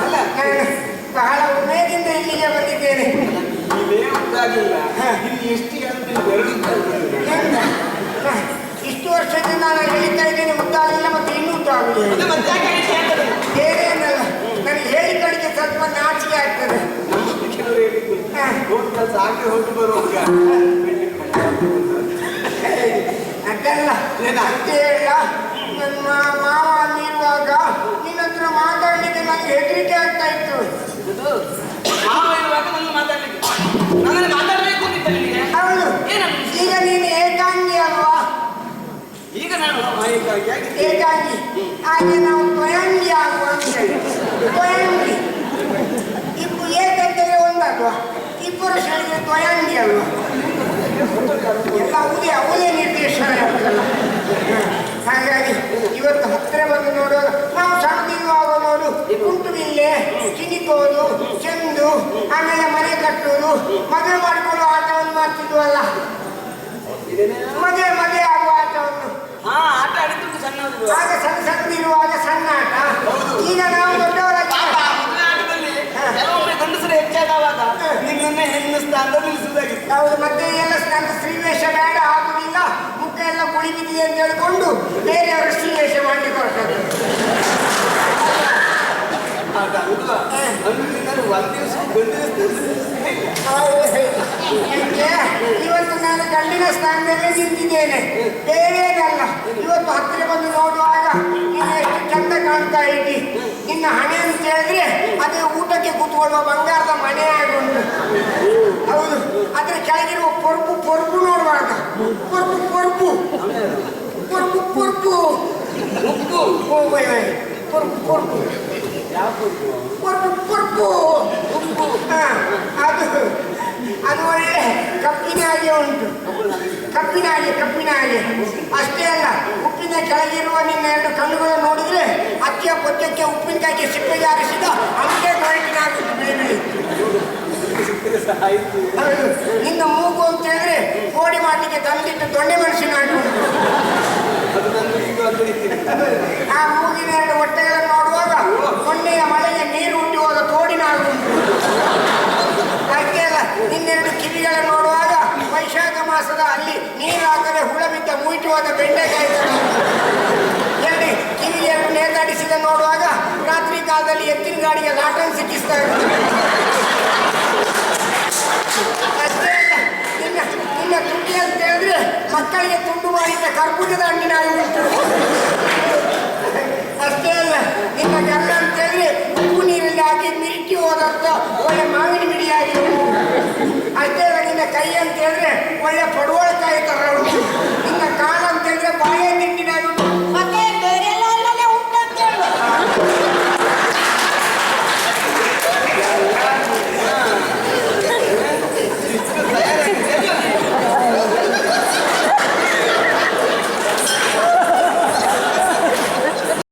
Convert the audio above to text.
ಅಲ್ಲ. ನಾನು ಬಹಳ ಉಮೇದಿಂದ ಇಲ್ಲಿಗೆ ಬಂದಿದ್ದೇನೆ. ನೀವೇ ಎಷ್ಟು ಇಷ್ಟು ವರ್ಷದಿಂದ ನಾನು ಹೇಳ್ತಾ ಇದ್ದೇನೆ ಗೊತ್ತಾಗಲಿಲ್ಲ ಮತ್ತೆ ಇನ್ನೂ ಹೇಳ್ತಿ ಅಂತದ್ದು? ಬೇರೇನಲ್ಲ ನನಗೆ ಹೇಳಿಕಳಿಗೆ ಸ್ವಲ್ಪ ನಾಚಿಕೆ ಆಗ್ತದೆ. ಬರುವಾಗ ಅದಲ್ಲ ಅಂತ ಹೇಳ ನನ್ನ ಮಾವ ಅಲ್ಲಿರುವಾಗ ನಿನ್ನ ಹತ್ರ ಮಾತಾಡಲಿಕ್ಕೆ ಮಾವ ಇರುವಾಗ ನನ್ನ ಮಾತಾಡ್ಲಿಕ್ಕೆ ನನ್ನನ್ನು ಮಾತಾಡ್ಬೇಕು ಅಂತಿದ್ದ ನಿನಗೆ ಹೌದು. ಏನದು? ಈಗ ನೀನು ಏಕಾಂಗಿ ಅಲ್ವಾ? ಈಗ ನಾನು. ಏಕಾಂಗಿ. ಹಾಗೆ ನಾವು ದ್ವಯಾಂಗಿ ಆಗುವ ಅಂತ ಹೇಳಿ. ದ್ವಯಾಂಗಿ ಇಬ್ಬರು ಏಕಂತಂದ್ರೆ ಒಂದಲ್ವಾ ಇಬ್ಬರು ಸೇರಿದ್ರೆ ದ್ವಯಾಂಗಿ ಅಲ್ವಾ? ಎಲ್ಲ ಅವದೇ ನಿರ್ದೇಶನ. ಹಾಗಾಗಿ ಇವತ್ತು ಹತ್ತಿರ ಬಂದು ನೋಡುವಾಗ ನಾವು ಸಣ್ಣದಿರುವಾಗ ನೋಡು ಕುಂಟುಬಿಲ್ಲೆ ಚಿನಿಕೋದು ಚೆಂಡು ಆಮೇಲೆ ಕಟ್ಟುವುದು ಮದುವೆ ಮಾಡಿಕೊಂಡು ಆಟವನ್ನು ಮಾಡ್ತಿದ್ವಲ್ಲ? ಮದುವೆ ಮದುವೆ ಆಗುವ ಆಟವನ್ನು. ಹಾ ಆಟ ಆಡಿದ್ದು ಸಣ್ಣ ಆಗ ಸಣ್ಣ ಇರುವಾಗ ಸಣ್ಣ ಆಟ. ಈಗ ನಾವು ದೊಡ್ಡವರ ಕೆಲವೊಮ್ಮೆ ಗಂಡಸರು ಹೆಚ್ಚಾದವಾಗ ನಿನ್ನನ್ನೇ ನಿಲ್ಲಿಸುವುದಾಗಿತ್ತು. ಹೌದು ಮತ್ತೆ ಎಲ್ಲ ನನ್ನ ಸ್ತ್ರೀವೇಷ ಬೇಡ ಆಗುದಿಲ್ಲ ಮುಖ ಎಲ್ಲ ಕುಳಿಬಿದ್ದಿದೆ ಅಂತ ಹೇಳಿಕೊಂಡು ಬೇರೆಯವರು ಸ್ತ್ರೀವೇಷ ಆಗ ಅಲ್ವಾ ಅಂದ್ರೆ ನಿನ್ನನ್ನು ಒಂದು ದಿವಸ ಗಂಡು? ಇವತ್ತು ನಾನು ಗಂಡಿನ ಸ್ಥಾನದಲ್ಲೇ ನಿಂತಿದ್ದೇನೆ. ಬೇರೇನಲ್ಲ ಇವತ್ತು ಹತ್ತಿರ ಬಂದು ನೋಡುವಾಗ ನೀನು ಎಷ್ಟು ಚಂದ ಕಾಣ್ತಾ ಇದ್ದಿ ನಿನ್ನ ಹಣೆ ಅಂತ ಹೇಳಿದ್ರೆ ಅದೇ ಊಟಕ್ಕೆ ಕೂತ್ಕೊಳ್ಳುವ ಬಂಗಾರದ ಮನೆ ಆಗುಂಟು ಹೌದು. ಅದ್ರ ಕೆಳಗಿರುವ ಪೊರ್ಪು ಪೊರ್ಪು ನೋಡುವಾಗ. ಪೊರ್ಪು ಪೊರ್ಪು. ಪೊರ್ಪು ಪೊರ್ಪು. ಪೊರ್ಪು. ಪೊರ್ಪು? ಪೊರ್ಪು ಪೊರ್ಪು ಉಪ್ಪು ಹಾ, ಅದು ಅದು ಒಳ್ಳೆ ಕಪ್ಪಿನ ಹಾಗೆ ಉಂಟು ಕಪ್ಪಿನ ಹಾಗೆ ಕಪ್ಪಿನ ಹಾಗೆ ಅಷ್ಟೇ ಅಲ್ಲ ಉಪ್ಪಿನ ಕೆಳಗಿರುವ ನಿನ್ನ ಎರಡು ಕಣ್ಣುಗಳು ನೋಡಿದ್ರೆ ಅಕ್ಕಿಯ ಪೊಚ್ಚಕ್ಕೆ ಉಪ್ಪಿನಕಾಯಿಗೆ ಸಿಪ್ಪೆಗೆ ಆರಿಸಿದ ಅಂಕೆ ಕ್ವಾಲಿಟಿನ ಬಿಳಿ. ನಿನ್ನ ಮೂಗು ಅಂತ ಹೇಳಿದ್ರೆ ಕೋಡಿ ಮಾಡಲಿಕ್ಕೆ ತಂದಿಟ್ಟು ದೊಣ್ಣೆ ರೀತಿ. ಆ ಮೂಗಿನ ಎರಡು ಹೊಟ್ಟೆಗಳನ್ನು ಮಾಸದ ಅಲ್ಲಿ ನೀರು ಹಾಕದೆ ಹುಳ ಬಿದ್ದ ಮುಯಿತು ಹೋದ ಬೆಂಡೆಕಾಯಿ ತರ. ಎರಡು ಕಿವಿ ಎರಡು ನೇತಾಡಿಸಿದ ನೋಡುವಾಗ ರಾತ್ರಿ ಕಾಲದಲ್ಲಿ ಎತ್ತಿನ ಗಾಡಿಗೆ ಲಾಟನ್ ಸಿಕ್ಕಿಸ್ತಾ ಇರ್ತದೆ ಅಷ್ಟೇ ಅಲ್ಲ ನಿನ್ನ ನಿನ್ನ ತುಟಿ ಅಂತ ಹೇಳಿದ್ರೆ ಮಕ್ಕಳಿಗೆ ತುಂಡು ಮಾಡಿದ ಕರ್ಬೂಜದ ಹಣ್ಣಿನ ಹಾಗೆ ಉಂಟು ಅಷ್ಟೇ ಅಲ್ಲ ನಿನ್ನ ಗಲ್ಲ ಅಂತ ಹೇಳಿದ್ರೆ ಉಪ್ಪು ನೀರಲ್ಲಿ ಹಾಕಿ ಮಿಲ್ಕಿ ಹೋದಂತ ಒಳ್ಳೆ ಮಾವಿನ caía en tierra, huele por huerta.